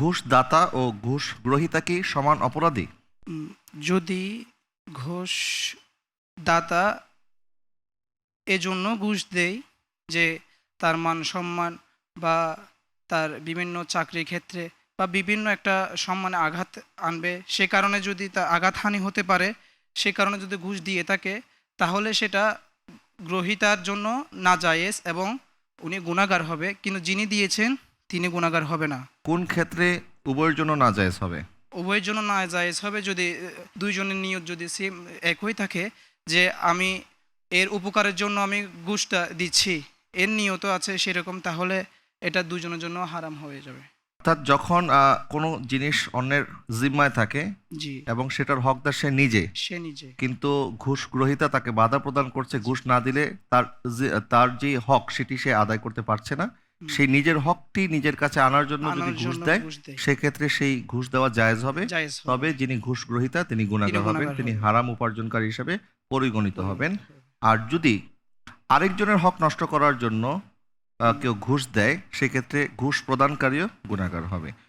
ঘুষ দাতা ও ঘুষ গ্রহীতা কি সমান অপরাধী? যদি ঘুষ দাতা এজন্য ঘুষ দেয় যে তার মান সম্মান বা তার বিভিন্ন চাকরির ক্ষেত্রে বা বিভিন্ন একটা সম্মানে আঘাত আনবে, সে কারণে যদি তা আঘাতহানি হতে পারে, সে কারণে যদি ঘুষ দিয়ে থাকে, তাহলে সেটা গ্রহিতার জন্য না জায়েজ এবং উনি গুণাগার হবে। কিন্তু যিনি দিয়েছেন তিনি গুণাগার হবে না। কোন ক্ষেত্রে উভয়ের জন্য না যায় হবে? উভয়ের জন্য না জায়েজ হবে যদি দুইজনের নিয়ত যদি সেম একই থাকে যে আমি এর উপকারের জন্য আমি ঘুষটা দিচ্ছি এর নিয়ত আছে সেরকম তাহলে এটা দুজনের জন্য হারাম হয়ে যাবে। অর্থাৎ যখন কোনো জিনিস অন্যের জিম্মায় থাকে জি। এবং সেটার হকদার সে নিজে সে নিজে। কিন্তু ঘুষ গ্রহীতা তাকে বাধা প্রদান করছে ঘুষ না দিলে তার তার যে হক সেটি সে আদায় করতে পারছে না। সেই নিজের হকটি নিজের কাছে আনার জন্য যদি ঘুষ দেয় সেক্ষেত্রে সেই ঘুষ দেওয়া জায়েজ হবে। তবে যিনি ঘুষ গ্রহীতা তিনি গুণাগার হবেন তিনি হারাম উপার্জনকারী হিসেবে পরিগণিত হবেন। আর যদি আরেকজনের হক নষ্ট করার জন্য কেউ ঘুষ দেয় সেক্ষেত্রে ঘুষ প্রদানকারীও গুণাগার হবে।